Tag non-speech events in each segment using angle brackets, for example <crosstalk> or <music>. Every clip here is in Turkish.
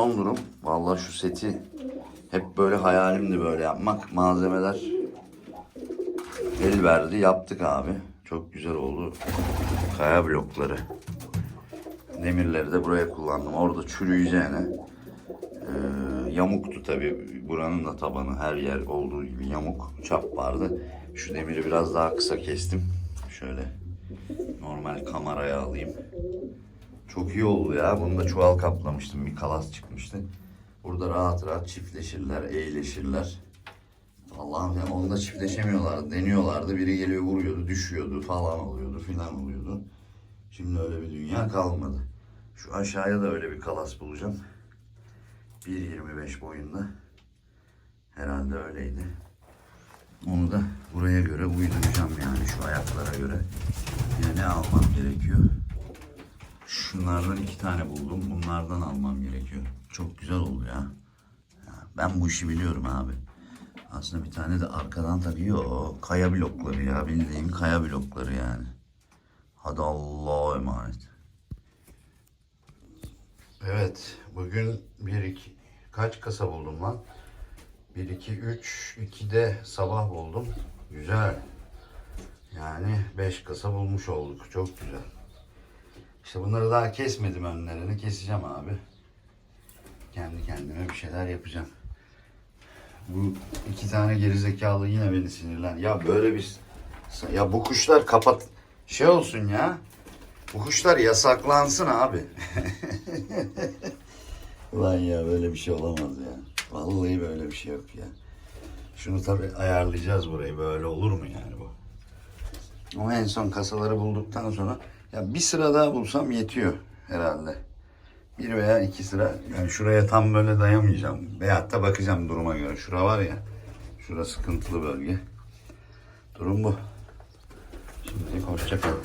son durum. Vallahi şu seti hep böyle hayalimdi böyle yapmak. Malzemeler el verdi. Yaptık abi. Çok güzel oldu. Kaya blokları. Demirleri de buraya kullandım. Orada çürüyeceğine. Ee, yamuktu tabi. Buranın da tabanı her yer olduğu gibi yamuk. Çap vardı. Şu demiri biraz daha kısa kestim. Şöyle normal kameraya alayım. Çok iyi oldu ya. Bunu da çuval kaplamıştım. Bir kalas çıkmıştı. Burada rahat rahat çiftleşirler, eğleşirler. Allah'ım ya onda çiftleşemiyorlardı. Deniyorlardı. Biri geliyor vuruyordu, düşüyordu falan oluyordu filan oluyordu. Şimdi öyle bir dünya kalmadı. Şu aşağıya da öyle bir kalas bulacağım. 1.25 boyunda. Herhalde öyleydi. Onu da buraya göre uyduracağım yani şu ayaklara göre. Yine ne almam gerekiyor? Şunlardan iki tane buldum. Bunlardan almam gerekiyor. Çok güzel oldu ya. ya ben bu işi biliyorum abi. Aslında bir tane de arkadan takıyor. O kaya blokları ya. Bildiğin kaya blokları yani. Hadi Allah'a emanet. Evet. Bugün bir iki kaç kasa buldum lan? 1 2 3 2 de sabah buldum. Güzel. Yani 5 kasa bulmuş olduk. Çok güzel. İşte bunları daha kesmedim önlerini. Keseceğim abi. Kendi kendime bir şeyler yapacağım. Bu iki tane gerizekalı yine beni sinirlen. Ya böyle bir... Ya bu kuşlar kapat... Şey olsun ya. Bu kuşlar yasaklansın abi. <laughs> Ulan ya böyle bir şey olamaz ya. Vallahi böyle bir şey yok ya. Şunu tabii ayarlayacağız burayı. Böyle olur mu yani bu? Ama en son kasaları bulduktan sonra ya bir sıra daha bulsam yetiyor herhalde. Bir veya iki sıra. Yani şuraya tam böyle dayamayacağım. Veyahut da bakacağım duruma göre. Şura var ya. Şura sıkıntılı bölge. Durum bu. Şimdi hoşça kalın.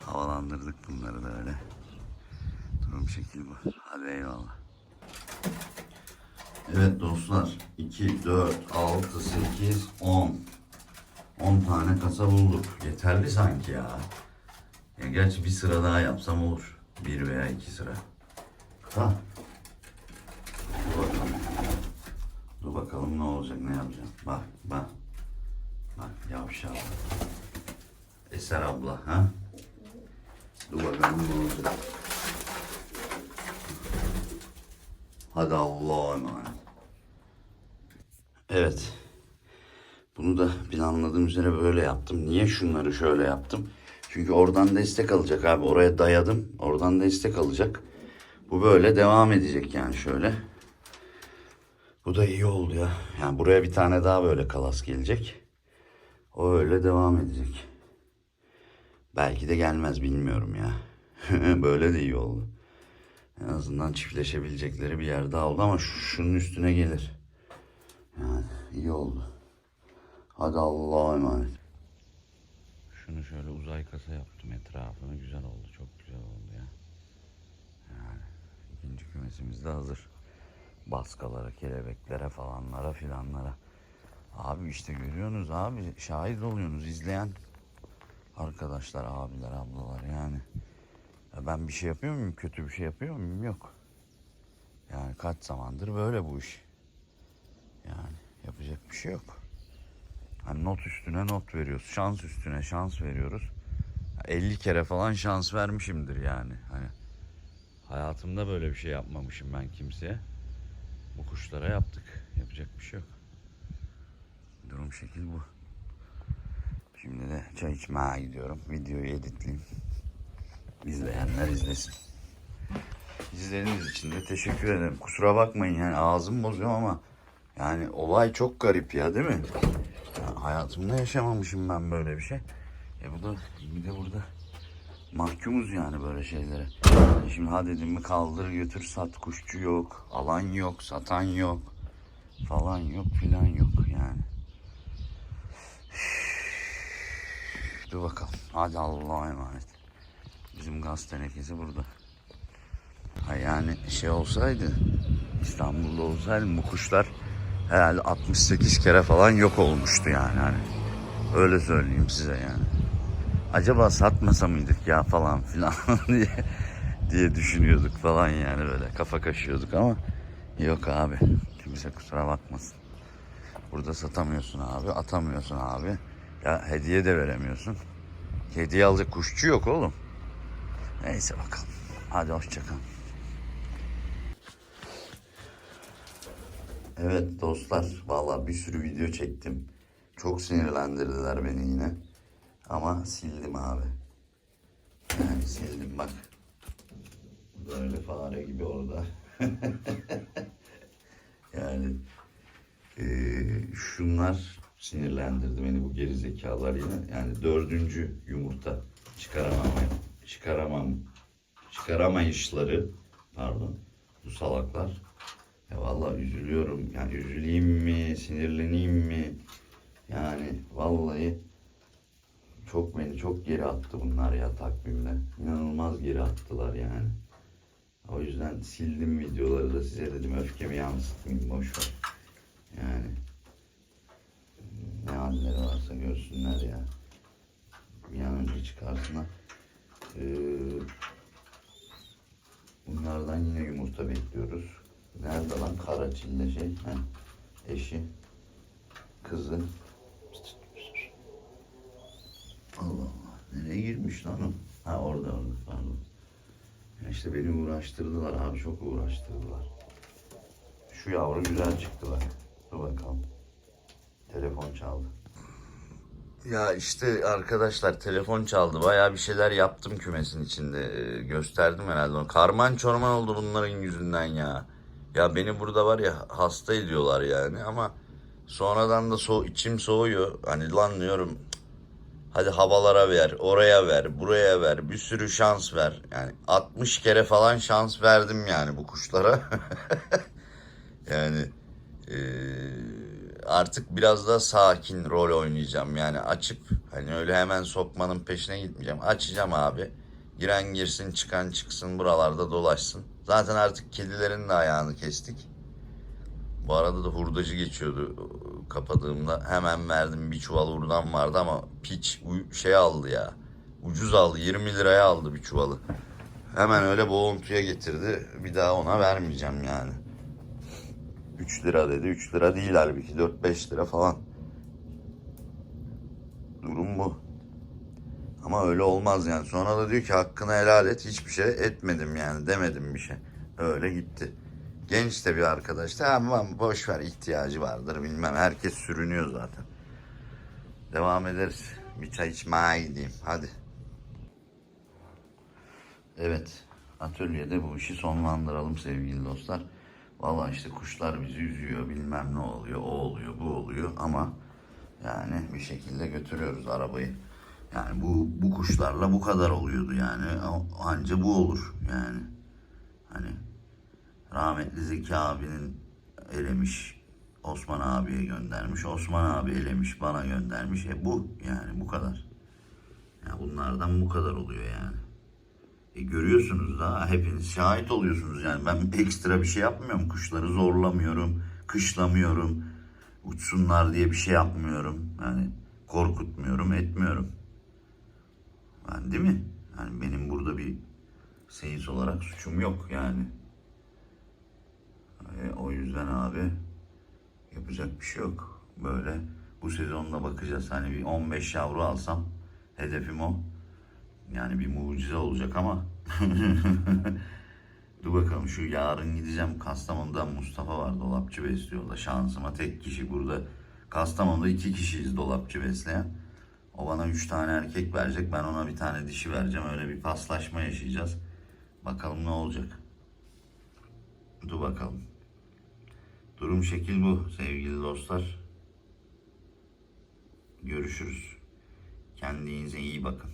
Havalandırdık bunları da öyle. Durum şekil bu. Hadi eyvallah. Evet dostlar. 2, 4, 6, 8, 10. 10 tane kasa bulduk. Yeterli sanki ya. ya. Gerçi bir sıra daha yapsam olur. Bir veya iki sıra. Ha. Dur bakalım. Dur bakalım ne olacak ne yapacağım. Bak bak. Bak yavşak. Eser abla ha. Dur bakalım ne olacak. Hadi Allah'a emanet. Evet. Bunu da planladığım üzere böyle yaptım. Niye şunları şöyle yaptım? Çünkü oradan destek alacak abi. Oraya dayadım. Oradan destek alacak. Bu böyle devam edecek yani şöyle. Bu da iyi oldu ya. Yani buraya bir tane daha böyle kalas gelecek. O öyle devam edecek. Belki de gelmez bilmiyorum ya. <laughs> böyle de iyi oldu. En azından çiftleşebilecekleri bir yer daha oldu ama şu- şunun üstüne gelir. Yani iyi oldu. Hadi Allah'a emanet. Şunu şöyle uzay kasa yaptım etrafını. Güzel oldu. Çok güzel oldu ya. Yani ikinci kümesimiz de hazır. Baskalara, kelebeklere falanlara filanlara. Abi işte görüyorsunuz abi. Şahit oluyorsunuz. izleyen arkadaşlar, abiler, ablalar yani. Ben bir şey yapıyor muyum? Kötü bir şey yapıyor muyum? Yok. Yani kaç zamandır böyle bu iş. Yani yapacak bir şey yok. Hani not üstüne not veriyoruz. Şans üstüne şans veriyoruz. 50 kere falan şans vermişimdir yani. Hani hayatımda böyle bir şey yapmamışım ben kimseye. Bu kuşlara yaptık. Yapacak bir şey yok. Durum şekil bu. Şimdi de çay içmeye gidiyorum. Videoyu editleyeyim. İzleyenler izlesin. İzlediğiniz için de teşekkür ederim. Kusura bakmayın yani ağzım bozuyor ama yani olay çok garip ya değil mi? Ya hayatımda yaşamamışım ben böyle bir şey. E bu da bir de burada mahkumuz yani böyle şeylere. Şimdi ha dedim mi kaldır götür sat kuşçu yok. Alan yok, satan yok. Falan yok filan yok yani. Dur bakalım. Hadi Allah'a emanet. Bizim gaz tenekesi burada. Ha yani şey olsaydı İstanbul'da olsaydı bu kuşlar herhalde 68 kere falan yok olmuştu yani hani. Öyle söyleyeyim size yani. acaba satmasa mıydık ya falan filan <laughs> diye diye düşünüyorduk falan yani böyle kafa kaşıyorduk ama yok abi kimse kusura bakmasın. Burada satamıyorsun abi, atamıyorsun abi. Ya hediye de veremiyorsun. Hediye alacak kuşçu yok oğlum. Neyse bakalım. Hadi hoşçakalın. Evet dostlar, vallahi bir sürü video çektim. Çok sinirlendirdiler beni yine. Ama sildim abi. Yani sildim bak. Böyle fare gibi orada. <laughs> yani eee, şunlar sinirlendirdi beni bu geri zekalar yine. Yani dördüncü yumurta çıkaramam, çıkaramam, çıkaramayışları pardon bu salaklar. Ya vallahi üzülüyorum. Yani üzüleyim mi, sinirleneyim mi? Yani vallahi çok beni çok geri attı bunlar ya takvimle. İnanılmaz geri attılar yani. O yüzden sildim videoları da size dedim öfkemi yansıtmayayım boş ver. Yani ne halleri varsa görsünler ya. Bir an önce çıkarsınlar. Ee, bunlardan yine yumurta bekliyoruz. Nerede lan Karaçil'de şey? Heh, eşi, kızı. Allah Allah. Nereye girmiş lan o? Ha orada orada pardon. Ya işte beni uğraştırdılar abi çok uğraştırdılar. Şu yavru güzel çıktı bak. Dur bakalım. Telefon çaldı. Ya işte arkadaşlar telefon çaldı. Bayağı bir şeyler yaptım kümesin içinde. Ee, gösterdim herhalde onu. Karman çorman oldu bunların yüzünden ya. Ya beni burada var ya hasta ediyorlar yani ama sonradan da so içim soğuyor. Hani lan diyorum "Cık, hadi havalara ver, oraya ver, buraya ver, bir sürü şans ver. Yani 60 kere falan şans verdim yani bu kuşlara. <laughs> yani eee, artık biraz da sakin rol oynayacağım. Yani açıp hani öyle hemen sokmanın peşine gitmeyeceğim. Açacağım abi. Giren girsin, çıkan çıksın, buralarda dolaşsın. Zaten artık kedilerin de ayağını kestik. Bu arada da hurdacı geçiyordu kapadığımda. Hemen verdim bir çuval hurdan vardı ama piç şey aldı ya. Ucuz aldı 20 liraya aldı bir çuvalı. Hemen öyle boğuntuya getirdi. Bir daha ona vermeyeceğim yani. 3 lira dedi. 3 lira değil halbuki 4-5 lira falan. Durum bu. Ama öyle olmaz yani. Sonra da diyor ki hakkını helal et. Hiçbir şey etmedim yani. Demedim bir şey. Öyle gitti. Genç de bir arkadaş. Tamam boş ver ihtiyacı vardır bilmem. Herkes sürünüyor zaten. Devam ederiz. Bir çay içmeye gideyim. Hadi. Evet. Atölyede bu işi sonlandıralım sevgili dostlar. Vallahi işte kuşlar bizi üzüyor. Bilmem ne oluyor. O oluyor. Bu oluyor. Ama yani bir şekilde götürüyoruz arabayı. Yani bu bu kuşlarla bu kadar oluyordu yani. Anca bu olur yani. Hani rahmetli Zeki abinin elemiş Osman abiye göndermiş. Osman abi elemiş bana göndermiş. E bu yani bu kadar. Ya bunlardan bu kadar oluyor yani. E görüyorsunuz da hepiniz şahit oluyorsunuz yani. Ben ekstra bir şey yapmıyorum. Kuşları zorlamıyorum, kışlamıyorum. Uçsunlar diye bir şey yapmıyorum. Yani korkutmuyorum, etmiyorum. Yani değil mi? Yani benim burada bir seyis olarak suçum yok yani. E, o yüzden abi yapacak bir şey yok. Böyle bu sezonda bakacağız. Hani bir 15 yavru alsam hedefim o. Yani bir mucize olacak ama <laughs> Dur bakalım şu yarın gideceğim Kastamonu'dan Mustafa var dolapçı besliyor da şansıma tek kişi burada. Kastamonu'da iki kişiyiz dolapçı besleyen. O bana üç tane erkek verecek ben ona bir tane dişi vereceğim öyle bir paslaşma yaşayacağız. Bakalım ne olacak. Dur bakalım. Durum şekil bu sevgili dostlar. Görüşürüz. Kendinize iyi bakın.